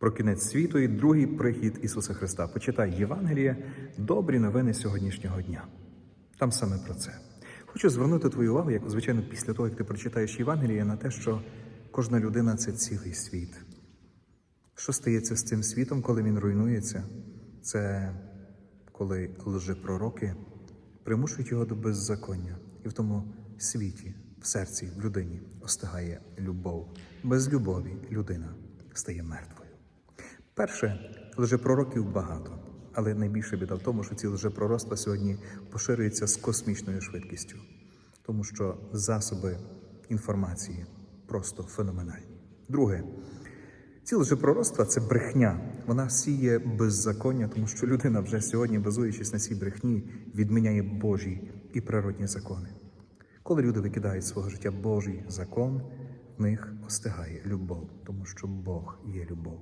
про кінець світу і другий прихід Ісуса Христа. Почитай Євангеліє, добрі новини сьогоднішнього дня. Там саме про це. Хочу звернути твою увагу, як звичайно, після того, як ти прочитаєш Євангеліє, на те, що кожна людина це цілий світ. Що стається з цим світом, коли він руйнується? Це коли лжепророки примушують його до беззаконня, і в тому світі, в серці, в людині остигає любов. Без любові людина стає мертвою. Перше, лжепророків багато, але найбільша біда в тому, що ці лжепророцтва сьогодні поширюються з космічною швидкістю, тому що засоби інформації просто феноменальні. Друге, ці лжепророцтва – це брехня. Вона сіє беззаконня, тому що людина вже сьогодні, базуючись на цій брехні, відміняє Божі і природні закони. Коли люди викидають свого життя Божий закон, в них остигає любов, тому що Бог є любов.